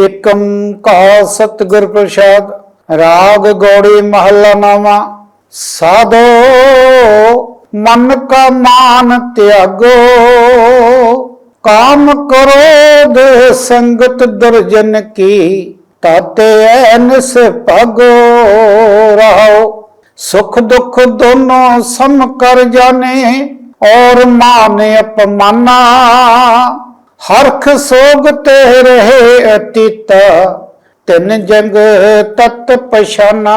ਏਕੰ ਕਾ ਸਤਿਗੁਰ ਪ੍ਰਸਾਦ, ਰਾਗ ਗੋੜੀ ਮਹੱਲਾ ਨਾਮਾ ਸਾਧੋ ਮਨ ਕਾ ਮਾਨ ਤਿਆਗੋ, ਕਾਮ ਕਰੋ ਦੇ ਸੰਗਤ ਦੁਰਜਨ ਕੀ, ਤਤ ਐਨਸ ਭਾਗੋ ਰਹਾਓ। ਸੁਖ ਦੁਖ ਦੋਨੋਂ ਸਮ ਕਰ ਜਾਣੇ, ਔਰ ਮਾਨ ਅਪਮਾਨਾ। ਹਰਖ ਸੋਗ ਤੇ ਰਹੇ ਅਤੀਤ, ਤਿੰਨ ਜੰਗ ਤਤ ਪਛਾਨਾ।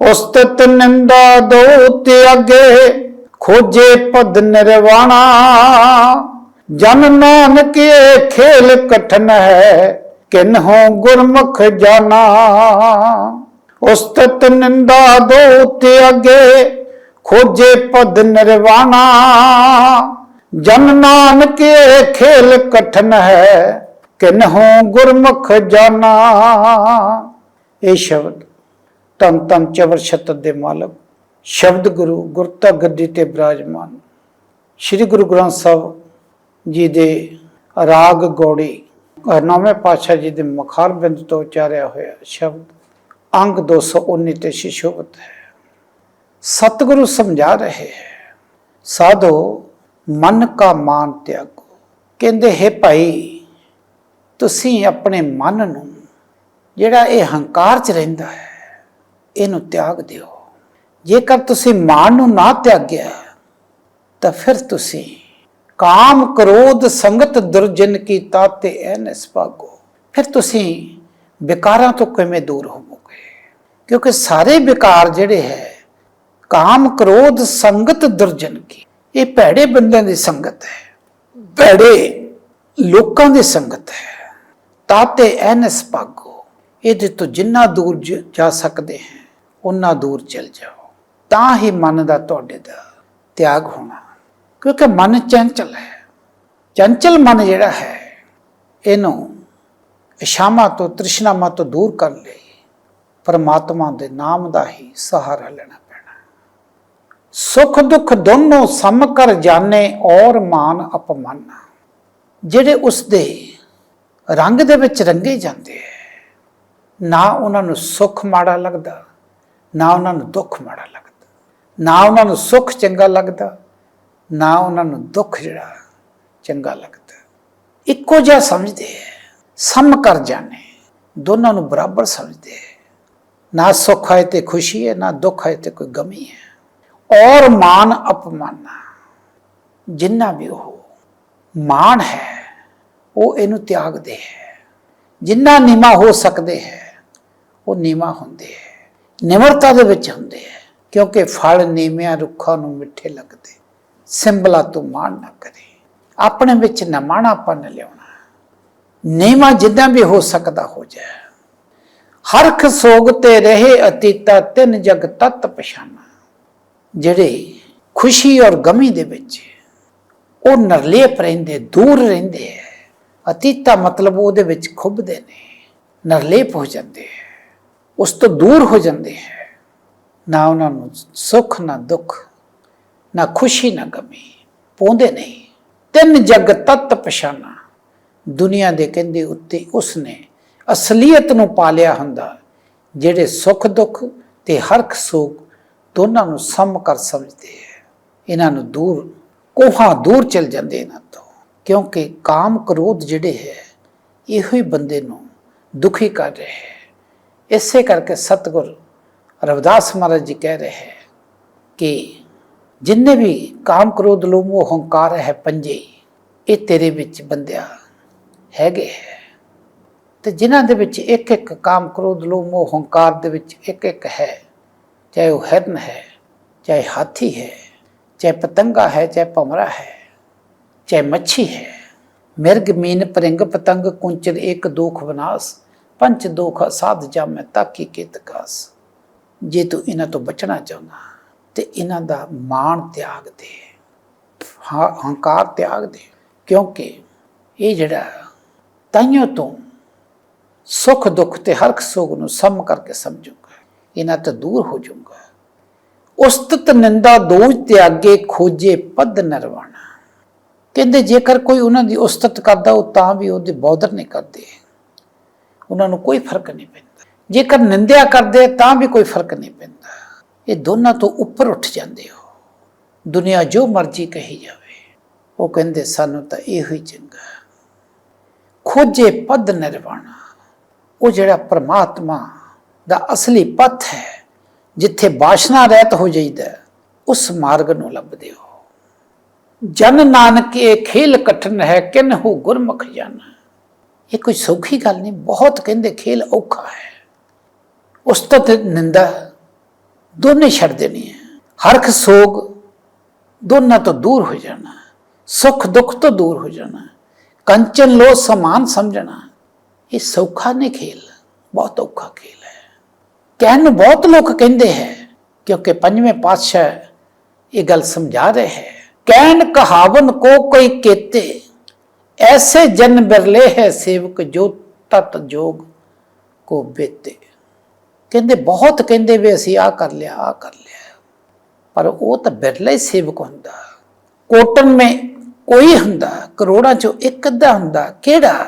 ਉਸਤਤ ਨਿੰਦਾ ਦੋ ਤਿਆਗੇ ਖੋਜੇ ਪਦ ਨਿਰਵਾਣਾ। ਜਨ ਨਾਨਕ ਇਹ ਖੇਲ ਕਠਨ ਹੈ ਕਿਨਹੋ ਗੁਰਮੁਖ ਜਾਣਾ ਉਸਤਤ ਨਿੰਦਾ ਦੋ ਤਿਆਗੇ ਖੋਜੇ ਪਦ ਨਿਰਵਾਣਾ। ਜਨ ਨਾਨਕ ਇਹ ਖੇਲ ਕਠਨ ਹੈ ਕਿਨਹੋ ਗੁਰਮੁਖ ਜਾਣਾ ਇਹ ਸ਼ਬਦ ਤਨ ਤਨ ਚਵਰ ਛਤਰ ਦੇ ਮਾਲਕ, ਸ਼ਬਦ ਗੁਰੂ ਗੁਰਤਾ ਗੱਦੀ ਤੇ ਬਿਰਾਜਮਾਨ। ਸ੍ਰੀ ਗੁਰੂ ਗ੍ਰੰਥ ਸਾਹਿਬ ਜੀ ਦੇ ਰਾਗ ਗੋੜੀ ਨੌਵੇਂ ਪਾਤਸ਼ਾਹ ਜੀ ਦੇ ਮਖਾਰ ਬਿੰਦ ਤੋਂ ਉਚਾਰਿਆ ਹੋਇਆ ਸ਼ਬਦ, ਅੰਗ 219 ਤੇ ਸ਼ਿਸ਼ੋਭਤ ਹੈ। ਸਤਿਗੁਰੂ ਸਮਝਾ ਰਹੇ ਹੈ, ਸਾਧੋ ਮਨ ਕਾ ਮਾਨ ਤਿਆਗੋ। ਕਹਿੰਦੇ, ਹੈ ਭਾਈ, ਤੁਸੀਂ ਆਪਣੇ ਮਨ ਨੂੰ ਜਿਹੜਾ ਇਹ ਹੰਕਾਰ ਚ ਰਹਿੰਦਾ ਹੈ, ਇਹਨੂੰ ਤਿਆਗ ਦਿਓ। ਜੇਕਰ ਤੁਸੀਂ ਮਾਨ ਨੂੰ ਨਾ ਤਿਆਗਿਆ, ਤਾਂ ਫਿਰ ਤੁਸੀਂ ਕਾਮ ਕ੍ਰੋਧ ਸੰਗਤ ਦੁਰਜਨ ਕੀ ਤਾਤੇ ਐ ਨਿਸਭਾਗੋ। ਫਿਰ ਤੁਸੀਂ ਵਿਕਾਰਾਂ ਤੋਂ ਕਿਵੇਂ ਦੂਰ ਹੋਵੋਗੇ? ਕਿਉਂਕਿ ਸਾਰੇ ਵਿਕਾਰ ਜਿਹੜੇ ਹੈ, ਕਾਮ ਕ੍ਰੋਧ ਸੰਗਤ ਦੁਰਜਨ ਕੀ ਇਹ ਭੈੜੇ ਬੰਦਿਆਂ ਦੀ ਸੰਗਤ ਹੈ, ਭੈੜੇ ਲੋਕਾਂ ਦੀ ਸੰਗਤ ਹੈ। ਤਾਤੇ ਐ ਨਿਸਭਾਗੋ ਇਹਦੇ ਤੋਂ ਜਿੰਨਾ ਦੂਰ ਜਾ ਸਕਦੇ ਹੈ ਉਨਾ ਦੂਰ ਚਲ ਜਾਓ। ਤਾਂ ਹੀ ਮਨ ਦਾ ਤੁਹਾਡੇ ਦਾ ਤਿਆਗ ਹੋਣਾ। ਕਿਉਂਕਿ ਮਨ ਚੰਚਲ ਹੈ। ਚੰਚਲ ਮਨ ਜਿਹੜਾ ਹੈ, ਇਹਨੂੰ ਇਸ਼ਾਮਾ ਤੋਂ ਤ੍ਰਿਸ਼ਨਾਮਾ ਤੋਂ ਦੂਰ ਕਰਨ ਲਈ। ਪਰਮਾਤਮਾ ਦੇ ਨਾਮ ਦਾ ਹੀ ਸਹਾਰਾ ਲੈਣਾ ਸੁਖ ਦੁੱਖ ਦੋਨੋਂ ਸਮ ਕਰ ਜਾਣੇ ਔਰ ਮਾਨ ਅਪਮਾਨ। ਜਿਹੜੇ ਉਸ ਦੇ ਰੰਗ ਦੇ ਵਿੱਚ ਰੰਗੇ ਜਾਂਦੇ ਹੈ ਨਾ ਉਹਨਾਂ ਨੂੰ ਸੁੱਖ ਮਾੜਾ ਲੱਗਦਾ, ਨਾ ਉਹਨਾਂ ਨੂੰ ਦੁੱਖ ਮਾੜਾ ਲੱਗਦਾ, ਨਾ ਉਹਨਾਂ ਨੂੰ ਸੁੱਖ ਚੰਗਾ ਲੱਗਦਾ, ਨਾ ਉਹਨਾਂ ਨੂੰ ਦੁੱਖ ਜਿਹੜਾ ਚੰਗਾ ਲੱਗਦਾ। ਇੱਕੋ ਜਿਹਾ ਸਮਝਦੇ ਹੈ ਸਮ ਕਰ ਜਾਣੇ, ਦੋਨਾਂ ਨੂੰ ਬਰਾਬਰ ਸਮਝਦੇ ਹੈ ਨਾ ਸੁੱਖ ਹੈ ਤੇ ਖੁਸ਼ੀ ਹੈ ਨਾ ਦੁੱਖ ਹੈ ਤੇ ਕੋਈ ਗਮੀ ਹੈ ਔਰ ਮਾਨ ਅਪਮਾਨ, ਜਿੰਨਾ ਵੀ ਉਹ ਮਾਨ ਹੈ, ਉਹ ਇਹਨੂੰ ਤਿਆਗਦੇ ਹੈ। ਜਿੰਨਾ ਨੀਮਾ ਹੋ ਸਕਦੇ ਹੈ, ਉਹ ਨੀਮਾ ਹੁੰਦੇ ਹੈ। ਨਿਮਰਤਾ ਦੇ ਵਿੱਚ ਹੁੰਦੇ ਹੈ, ਕਿਉਂਕਿ ਫਲ ਨੀਵਿਆਂ ਰੁੱਖਾਂ ਨੂੰ ਮਿੱਠੇ ਲੱਗਦੇ। ਸਿੰਬਲਾ ਤੋਂ ਮਾਣ ਨਾ ਕਰੇ। ਆਪਣੇ ਵਿੱਚ ਨਾ ਮਾਣਾਪਨ ਲਿਆਉਣਾ। ਨੀਮਾ ਜਿੱਦਾਂ ਵੀ ਹੋ ਸਕਦਾ ਹੋ ਜਾਏ। ਹਰਖ ਸੋਗ ਤੇ ਰਹੇ ਅਤੀਤਾ ਤਿੰਨ ਜਗ ਤਤ ਪਛਾਨਾ ਜਿਹੜੇ ਖੁਸ਼ੀ ਔਰ ਗਮੀ ਦੇ ਵਿੱਚ ਉਹ ਨਰਲੇਪ ਰਹਿੰਦੇ ਦੂਰ ਰਹਿੰਦੇ ਹੈ ਅਤੀਤਾ ਮਤਲਬ ਉਹਦੇ ਵਿੱਚ ਖੁੱਬਦੇ ਨੇ ਨਰਲੇਪ ਹੋ ਜਾਂਦੇ ਹੈ, ਉਸ ਤੋਂ ਦੂਰ ਹੋ ਜਾਂਦੇ ਹੈ। ਨਾ ਉਹਨਾਂ ਨੂੰ ਸੁੱਖ, ਨਾ ਦੁੱਖ, ਨਾ ਖੁਸ਼ੀ, ਨਾ ਗਮੀ ਪਾਉਂਦੇ ਨਹੀਂ ਤਿੰਨ ਜਗ ਤਤ ਪਛਾਨਾ। ਦੁਨੀਆ ਦੇ ਕਹਿੰਦੇ ਉੱਤੇ ਉਸਨੇ ਅਸਲੀਅਤ ਨੂੰ ਪਾਲਿਆ ਹੁੰਦਾ, ਜਿਹੜੇ ਸੁੱਖ, ਦੁੱਖ ਤੇ ਹਰਖ ਸੋਗ ਦੋਨਾਂ ਨੂੰ ਸਮ ਕਰ ਸਮਝਦੇ ਹੈ। ਇਹਨਾਂ ਨੂੰ ਦੂਰ, ਕੋਹਾਂ ਦੂਰ ਚਲ ਜਾਂਦੇ ਇਹਨਾਂ ਤੋਂ, ਕਿਉਂਕਿ ਕਾਮ ਕ੍ਰੋਧ ਜਿਹੜੇ ਹੈ, ਇਹੋ ਹੀ ਬੰਦੇ ਨੂੰ ਦੁਖੀ ਕਰ ਰਹੇ ਹੈ। ਇਸੇ ਕਰਕੇ ਸਤਿਗੁਰ ਰਵਿਦਾਸ ਮਹਾਰਾਜ ਜੀ ਕਹਿ ਰਹੇ ਹੈ ਕਿ ਜਿੰਨੇ ਵੀ ਕਾਮ ਕ੍ਰੋਧ, ਲੋਭ, ਮੋਹ, ਹੰਕਾਰ ਹੈ ਪੰਜੇ, ਇਹ ਤੇਰੇ ਵਿੱਚ ਬੰਦਿਆ ਹੈਗੇ ਹੈ। ਤੇ ਜਿਨ੍ਹਾਂ ਦੇ ਵਿੱਚ ਇੱਕ ਇੱਕ ਕਾਮ ਕ੍ਰੋਧ, ਲੋਭ, ਮੋਹ, ਹੰਕਾਰ ਦੇ ਵਿੱਚ ਇੱਕ ਇੱਕ ਹੈ ਚਾਹੇ ਉਹ ਹਿਰਨ ਹੈ, ਚਾਹੇ ਹਾਥੀ ਹੈ, ਚਾਹੇ ਪਤੰਗਾ ਹੈ, ਚਾਹੇ ਭਮਰਾ ਹੈ, ਚਾਹੇ ਮੱਛੀ ਹੈ। ਮਿਰਗ ਮੀਨ ਪਰਿੰਗ ਪਤੰਗ ਕੁੰਚਰ ਇੱਕ ਦੋਖ ਵਿਨਾਸ਼ ਪੰਚ ਦੋਖ ਸਾਧ ਜਾਮੈ ਤਾਕੀ ਕਿਤ ਕਾਸ। ਜੇ ਤੂੰ ਇਹਨਾਂ ਤੋਂ ਬਚਣਾ ਚਾਹੁੰਦਾ, ਤੇ ਇਹਨਾਂ ਦਾ ਮਾਣ ਤਿਆਗ ਦੇ। ਹੰਕਾਰ ਤਿਆਗ ਦੇ। ਕਿਉਂਕਿ ਇਹ ਜਿਹੜਾ ਤਾਈਓ ਤੋਂ ਸੁੱਖ ਦੁੱਖ ਤੇ ਹਰਖ ਸੋਗ ਨੂੰ ਸਮ ਕਰਕੇ ਸਮਝੋ ਇਹਨਾਂ ਤੋਂ ਦੂਰ ਹੋ ਜਾਊਗਾ। ਉਸਤਤ ਨਿੰਦਾ ਦੋਜ ਤਿਆਗੇ ਖੋਜੇ ਪਦ ਨਰਵਾਣਾ। ਕਹਿੰਦੇ ਜੇਕਰ ਕੋਈ ਉਹਨਾਂ ਦੀ ਉਸਤਤ ਕਰਦਾ ਉਹ ਤਾਂ ਵੀ ਉਹਦੇ ਬੌਦਰ ਨਹੀਂ ਕਰਦੇ। ਉਹਨਾਂ ਨੂੰ ਕੋਈ ਫ਼ਰਕ ਨਹੀਂ ਪੈਂਦਾ। ਜੇਕਰ ਨਿੰਦਿਆ ਕਰਦੇ ਤਾਂ ਵੀ ਕੋਈ ਫ਼ਰਕ ਨਹੀਂ ਪੈਂਦਾ। ਇਹ ਦੋਨਾਂ ਤੋਂ ਉੱਪਰ ਉੱਠ ਜਾਂਦੇ ਹੋ। ਦੁਨੀਆ ਜੋ ਮਰਜ਼ੀ ਕਹੀ ਜਾਵੇ। ਉਹ ਕਹਿੰਦੇ ਸਾਨੂੰ ਤਾਂ ਇਹੋ ਹੀ ਚੰਗਾ। ਖੋਜੇ ਪਦ ਨਿਰਵਾਣਾ। ਉਹ ਜਿਹੜਾ ਪ੍ਰਮਾਤਮਾ ਦਾ ਅਸਲੀ ਪਥ ਹੈ, ਜਿੱਥੇ ਬਾਸ਼ਨਾ ਰਹਿਤ ਹੋ ਜਾਈਦਾ, ਉਸ ਮਾਰਗ ਨੂੰ ਲੱਭਦੇ ਹੋ। ਜਨ ਨਾਨਕ ਇਹ ਖੇਲ ਕਠਨ ਹੈ ਕਿਨਹੂ ਗੁਰਮੁਖ ਜਨ। ਇਹ ਕੋਈ ਸੌਖੀ ਗੱਲ ਨਹੀਂ, ਬਹੁਤ ਕਹਿੰਦੇ ਖੇਲ ਔਖਾ ਹੈ। ਉਸਤਤ ਨਿੰਦਾ ਦੋਨੇ ਛੱਡ ਦੇਣੀ ਹੈ। ਹਰਖ ਸੋਗ ਦੋਨਾਂ ਤੋਂ ਦੂਰ ਹੋ ਜਾਣਾ, ਸੁਖ ਦੁੱਖ ਤੋਂ ਦੂਰ ਹੋ ਜਾਣਾ, ਕੰਚਨ ਲੋ ਸਮਾਨ ਸਮਝਣਾ, ਇਹ ਸੌਖਾ ਨਹੀਂ ਖੇਲ, ਬਹੁਤ ਔਖਾ ਖੇਲ ਹੈ। ਕਹਿਣ ਨੂੰ ਬਹੁਤ ਲੋਕ ਕਹਿੰਦੇ ਹੈ ਕਿਉਂਕਿ ਪੰਜਵੇਂ ਪਾਤਸ਼ਾਹ ਇਹ ਗੱਲ ਸਮਝਾ ਰਹੇ ਹੈ। ਕਹਿਣ ਕਹਾਵਨ ਕੋ ਕੋਈ ਕੇਤੇ, ਐਸੇ ਜਨ ਬਿਰਲੇ ਹੈ ਸੇਵਕ ਜੋ ਤਤ ਜੋਗ ਕੋ ਬੇਤੇ। ਕਹਿੰਦੇ ਬਹੁਤ ਕਹਿੰਦੇ ਵੀ ਅਸੀਂ ਆ ਕਰ ਲਿਆ ਆ ਕਰ ਲਿਆ। ਪਰ ਉਹ ਤਾਂ ਬਿਰਲਾ ਹੀ ਸੇਵਕ ਹੁੰਦਾ। ਕੋਟਨ ਮੇ ਕੋਈ ਹੁੰਦਾ, ਕਰੋੜਾਂ ਚੋਂ ਇੱਕ ਅੱਧਾ ਹੁੰਦਾ। ਕਿਹੜਾ?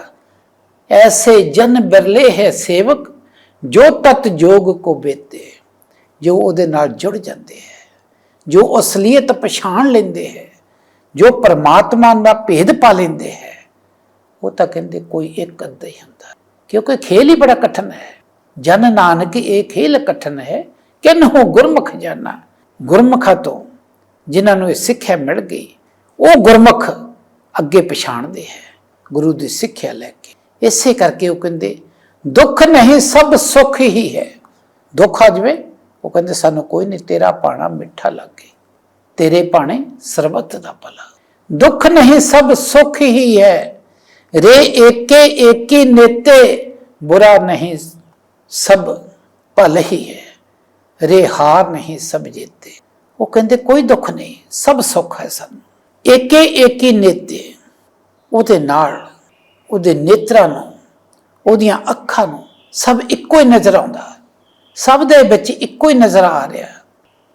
ਐਸੇ ਜਨ ਬਿਰਲੇ ਹੈ ਸੇਵਕ ਜੋ ਤਤ ਜੋਗ ਕੋ ਬੇਤੇ, ਜੋ ਉਹਦੇ ਨਾਲ ਜੁੜ ਜਾਂਦੇ ਹੈ, ਜੋ ਅਸਲੀਅਤ ਪਛਾਣ ਲੈਂਦੇ ਹੈ, ਜੋ ਪਰਮਾਤਮਾ ਦਾ ਭੇਦ ਪਾ ਲੈਂਦੇ ਹੈ, ਉਹ ਤਾਂ ਕਹਿੰਦੇ ਕੋਈ ਇੱਕ ਅੱਧਾ ਹੀ ਹੁੰਦਾ ਕਿਉਂਕਿ ਖੇਲ ਹੀ ਬੜਾ ਕਠਨ ਹੈ। ਜਨ ਨਾਨਕ ਇਹ ਖੇਲ ਕਠਨ ਹੈ ਕਿਨਹੂ ਗੁਰਮੁਖ ਜਾਣਾ ਗੁਰਮੁਖਾਂ ਤੋਂ ਜਿਨ੍ਹਾਂ ਨੂੰ ਇਹ ਸਿੱਖਿਆ ਮਿਲ ਗਈ, ਉਹ ਗੁਰਮੁਖ ਅੱਗੇ ਪਛਾਣਦੇ ਹੈ। ਗੁਰੂ ਦੀ ਸਿੱਖਿਆ ਲੈ ਕੇ। ਇਸੇ ਕਰਕੇ ਉਹ ਕਹਿੰਦੇ ਦੁੱਖ ਨਹੀਂ, ਸਭ ਸੁੱਖ ਹੀ ਹੈ। ਦੁੱਖ ਆ ਜਵੇ, ਉਹ ਕਹਿੰਦੇ, ਸਾਨੂੰ ਕੋਈ ਨਹੀਂ, ਤੇਰਾ ਪਾਣਾ ਮਿੱਠਾ ਲੱਗੇ। ਤੇਰੇ ਪਾਣੇ ਸਰਬੱਤ ਦਾ ਭਲਾ। ਦੁੱਖ ਨਹੀਂ, ਸਭ ਸੁੱਖ ਹੀ ਹੈ। ਰੇ ਏਕੇ, ਏਕੀ ਨੇਤੇ, ਬੁਰਾ ਨਹੀਂ, ਸਭ ਭਲ ਹੀ ਹੈ। ਰੇ ਹਾਰ ਨਹੀਂ, ਸਭ ਜੀਤੇ। ਉਹ ਕਹਿੰਦੇ, ਕੋਈ ਦੁੱਖ ਨਹੀਂ, ਸਭ ਸੁੱਖ ਹੈ ਸਾਨੂੰ। ਏਕੇ, ਏਕੀ ਨੇਤੇ, ਉਹਦੇ ਨਾਲ, ਉਹਦੇ ਨੇਤਰਾਂ ਨੂੰ ਉਹਦੀਆਂ ਅੱਖਾਂ ਨੂੰ ਸਭ ਇੱਕੋ ਹੀ ਨਜ਼ਰ ਆਉਂਦਾ ਸਭ ਦੇ ਵਿੱਚ ਇੱਕੋ ਹੀ ਨਜ਼ਰ ਆ ਰਿਹਾ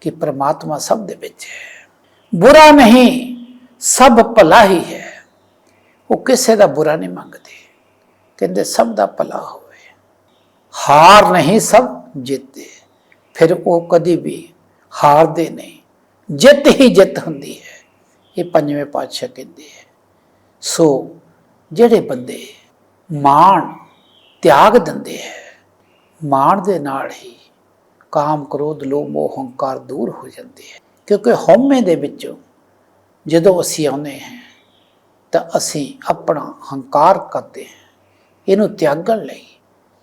ਕਿ ਪ੍ਰਮਾਤਮਾ ਸਭ ਦੇ ਵਿੱਚ ਹੈ। ਬੁਰਾ ਨਹੀਂ, ਸਭ ਭਲਾ ਹੀ ਹੈ। ਉਹ ਕਿਸੇ ਦਾ ਬੁਰਾ ਨਹੀਂ ਮੰਗਦੇ। ਕਹਿੰਦੇ ਸਭ ਦਾ ਭਲਾ ਹੋਵੇ। ਹਾਰ ਨਹੀਂ ਸਭ ਜਿੱਤਦੇ ਫਿਰ ਉਹ ਕਦੀ ਵੀ ਹਾਰਦੇ ਨਹੀਂ। ਜਿੱਤ ਹੀ ਜਿੱਤ ਹੁੰਦੀ ਹੈ। ਇਹ ਪੰਜਵੇਂ ਪਾਤਸ਼ਾਹ ਕਹਿੰਦੇ ਹੈ। ਸੋ ਜਿਹੜੇ ਬੰਦੇ ਮਾਣ ਤਿਆਗ ਦਿੰਦੇ ਹੈ। ਮਾਣ ਦੇ ਨਾਲ ਹੀ ਕਾਮ, ਕ੍ਰੋਧ, ਲੋਭ, ਮੋਹ, ਹੰਕਾਰ ਦੂਰ ਹੋ ਜਾਂਦੇ ਹੈ। ਕਿਉਂਕਿ ਹਉਮੈ ਦੇ ਵਿੱਚੋਂ ਜਦੋਂ ਅਸੀਂ ਆਉਂਦੇ ਹਾਂ, ਤਾਂ ਅਸੀਂ ਆਪਣਾ ਹੰਕਾਰ ਕਰਦੇ ਹਾਂ। ਇਹਨੂੰ ਤਿਆਗਣ ਲਈ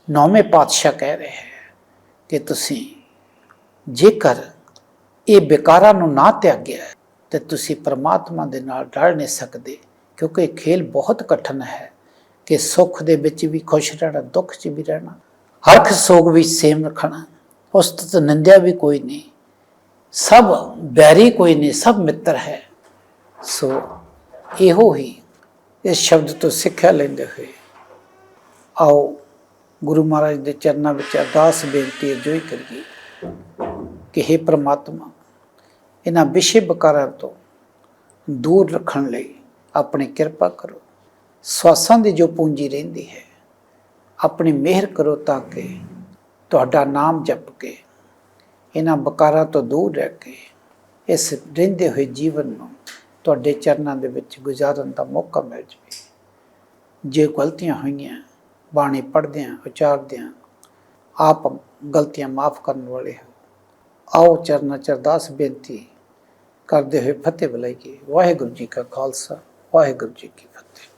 ਨੌਵੇਂ ਪਾਤਸ਼ਾਹ ਕਹਿ ਰਹੇ ਹੈ ਕਿ ਤੁਸੀਂ ਜੇਕਰ ਇਹ ਵਿਕਾਰਾਂ ਨੂੰ ਨਾ ਤਿਆਗਿਆ, ਤੇ ਤੁਸੀਂ ਪਰਮਾਤਮਾ ਦੇ ਨਾਲ ਰਲ ਨਹੀਂ ਸਕਦੇ, ਕਿਉਂਕਿ ਇਹ ਖੇਲ ਬਹੁਤ ਕਠਿਨ ਹੈ। ਕਿ ਸੁੱਖ ਦੇ ਵਿੱਚ ਵੀ ਖੁਸ਼ ਰਹਿਣਾ, ਦੁੱਖ 'ਚ ਵੀ ਰਹਿਣਾ। ਹਰਖ ਸੋਗ ਵੀ ਸੇਮ ਰੱਖਣਾ। ਉਸਤ ਨਿੰਦਿਆ ਵੀ ਕੋਈ ਨਹੀਂ। ਸਭ ਬੈਰੀ ਕੋਈ ਨਹੀਂ, ਸਭ ਮਿੱਤਰ ਹੈ। ਸੋ ਇਹੋ ਹੀ ਇਸ ਸ਼ਬਦ ਤੋਂ ਸਿੱਖਿਆ ਲੈਂਦੇ ਹੋਏ ਆਓ ਗੁਰੂ ਮਹਾਰਾਜ ਦੇ ਚਰਨਾਂ ਵਿੱਚ ਅਰਦਾਸ ਬੇਨਤੀ ਅਜੋਈ ਕਰੀਏ ਕਿ हे ਪ੍ਰਮਾਤਮਾ, ਇਹਨਾਂ ਵਿਸ਼ੇ ਬਕਾਰਾਂ ਤੋਂ ਦੂਰ ਰੱਖਣ ਲਈ ਆਪਣੀ ਕਿਰਪਾ ਕਰੋ। ਸਵਾਸਾਂ ਦੀ ਜੋ ਪੂੰਜੀ ਰਹਿੰਦੀ ਹੈ, ਆਪਣੀ ਮਿਹਰ ਕਰੋ ਤਾਂ ਕਿ ਤੁਹਾਡਾ ਨਾਮ ਜਪ ਕੇ ਇਹਨਾਂ ਬਕਾਰਾਂ ਤੋਂ ਦੂਰ ਰਹਿ ਕੇ ਇਸ ਰਹਿੰਦੇ ਹੋਏ ਜੀਵਨ ਨੂੰ ਤੁਹਾਡੇ ਚਰਨਾਂ ਦੇ ਵਿੱਚ ਗੁਜ਼ਾਰਨ ਦਾ ਮੌਕਾ ਮਿਲ ਜਾਵੇ। ਜੇ ਗਲਤੀਆਂ ਹੋਈਆਂ, ਬਾਣੀ ਪੜ੍ਹਦਿਆਂ, ਉਚਾਰਦਿਆਂ ਆਪ ਗਲਤੀਆਂ ਮਾਫ ਕਰਨ ਵਾਲੇ ਹੋ, ਆਓ ਚਰਨਾਂ ਚਰਦਾਸ ਬੇਨਤੀ ਕਰਦੇ ਹੋਏ ਫਤਿਹ ਬੁਲਾਈਏ। ਵਾਹਿਗੁਰੂ ਜੀ ਕਾ ਖਾਲਸਾ, ਵਾਹਿਗੁਰੂ ਜੀ ਕੀ ਫਤਿਹ।